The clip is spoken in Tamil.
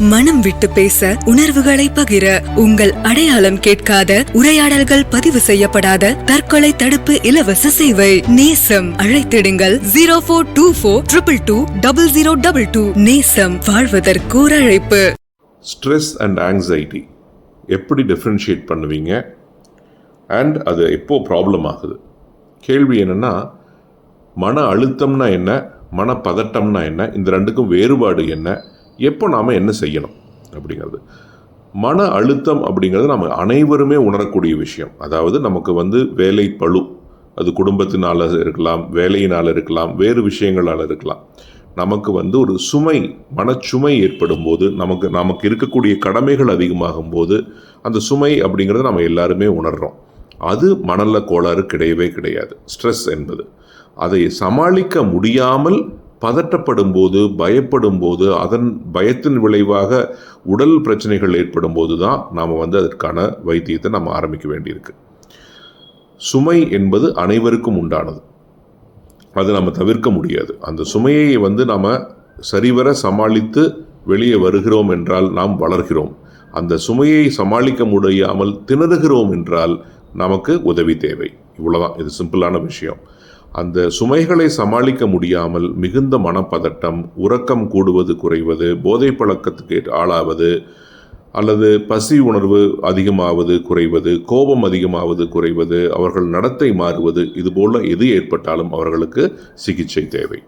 மனம் விட்டு பேச உணர்வுகளை பகிர உங்கள் அடையாளம் கேட்காத உரையாடல்கள் பதிவு செய்யப்படாத தற்கொலை தடுப்பு இலவச சேவை. நேசம் அழைத்திடுங்கள். Zero four two four triple two double zero double two நேசம் வாழ்வதற்கு ஒரு அழைப்பு ஸ்ட்ரெஸ் அண்ட் ஆங்ஸைட்டி எப்படி டிஃப்ரென்ஷியேட் பண்ணுவீங்க? அண்ட் அது எப்போ ப்ராப்ளம் ஆகுது? கேள்வி என்னென்னா மன அழுத்தம்னா என்ன? மனப்பதட்டம்னா என்ன? இந்த ரெண்டுக்கும் வேறுபாடு என்ன? எப்போ நாம் என்ன செய்யணும் அப்படிங்கிறது. மன அழுத்தம் அப்படிங்கிறது நம்ம அனைவருமே உணரக்கூடிய விஷயம். அதாவது நமக்கு வந்து வேலை பளு. அது குடும்பத்தினால இருக்கலாம் வேலையினால் இருக்கலாம் வேறு விஷயங்களால் இருக்கலாம். நமக்கு வந்து ஒரு சுமை மனச்சுமை ஏற்படும் போது நமக்கு நமக்கு இருக்கக்கூடிய கடமைகள் அதிகமாகும் போது அந்த சுமை அப்படிங்கிறத நம்ம எல்லாருமே உணர்கிறோம் அது மணல்ல கோளாறு கிடையவே கிடையாது. ஸ்ட்ரெஸ் என்பது. அதை சமாளிக்க முடியாமல் பதட்டப்படும் போது பயப்படும் போது அதன் பயத்தின் விளைவாக உடல் பிரச்சனைகள் ஏற்படும் போது தான் நாம் வந்து அதற்கான வைத்தியத்தை நம்ம ஆரம்பிக்க வேண்டியிருக்கு. சுமை என்பது அனைவருக்கும் உண்டானது. அது நம்ம தவிர்க்க முடியாது. அந்த சுமையை வந்து நாம் சரிவர சமாளித்து வெளியே வருகிறோம் என்றால் நாம் வளர்கிறோம். அந்த சுமையை சமாளிக்க முடியாமல் திணறுகிறோம் என்றால் நமக்கு உதவி தேவை. இவ்வளோதான் இது சிம்பிளான விஷயம். அந்த சுமைகளை சமாளிக்க முடியாமல் மிகுந்த மனப்பதட்டம் உறக்கம் கூடுவது குறைவது போதை பழக்கத்துக்கு ஆளாவது அல்லது பசி உணர்வு அதிகமாவது குறைவது கோபம் அதிகமாவது குறைவது அவர்கள் நடத்தை மாறுவது இதுபோல் எது ஏற்பட்டாலும் அவர்களுக்கு சிகிச்சை தேவை.